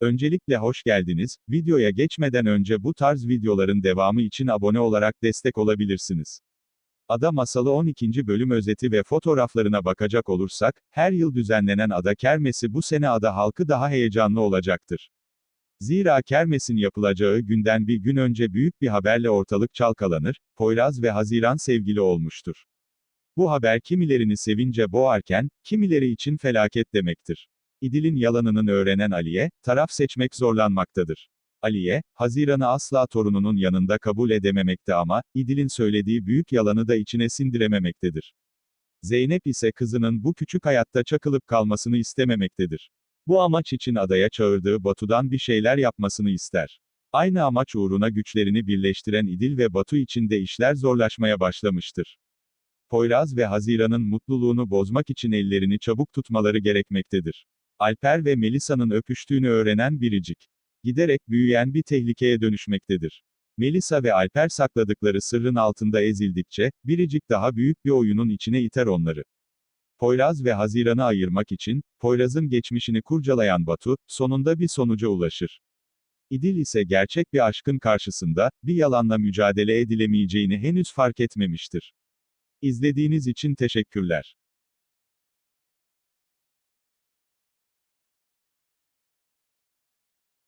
Öncelikle hoş geldiniz. Videoya geçmeden önce bu tarz videoların devamı için abone olarak destek olabilirsiniz. Ada Masalı 12. bölüm özeti ve fotoğraflarına bakacak olursak, her yıl düzenlenen Ada Kermesi bu sene Ada halkı daha heyecanlı olacaktır. Zira kermesin yapılacağı günden bir gün önce büyük bir haberle ortalık çalkalanır, Poyraz ve Haziran sevgili olmuştur. Bu haber kimilerini sevince boğarken, kimileri için felaket demektir. İdil'in yalanının öğrenen Aliye, taraf seçmek zorlanmaktadır. Aliye, Haziran'ı asla torununun yanında kabul edememekte ama, İdil'in söylediği büyük yalanı da içine sindirememektedir. Zeynep ise kızının bu küçük hayatta çakılıp kalmasını istememektedir. Bu amaç için adaya çağırdığı Batu'dan bir şeyler yapmasını ister. Aynı amaç uğruna güçlerini birleştiren İdil ve Batu için de işler zorlaşmaya başlamıştır. Poyraz ve Haziran'ın mutluluğunu bozmak için ellerini çabuk tutmaları gerekmektedir. Alper ve Melisa'nın öpüştüğünü öğrenen Biricik, giderek büyüyen bir tehlikeye dönüşmektedir. Melisa ve Alper sakladıkları sırrın altında ezildikçe, Biricik daha büyük bir oyunun içine iter onları. Poyraz ve Haziran'ı ayırmak için, Poyraz'ın geçmişini kurcalayan Batu, sonunda bir sonuca ulaşır. İdil ise gerçek bir aşkın karşısında, bir yalanla mücadele edilemeyeceğini henüz fark etmemiştir. İzlediğiniz için teşekkürler.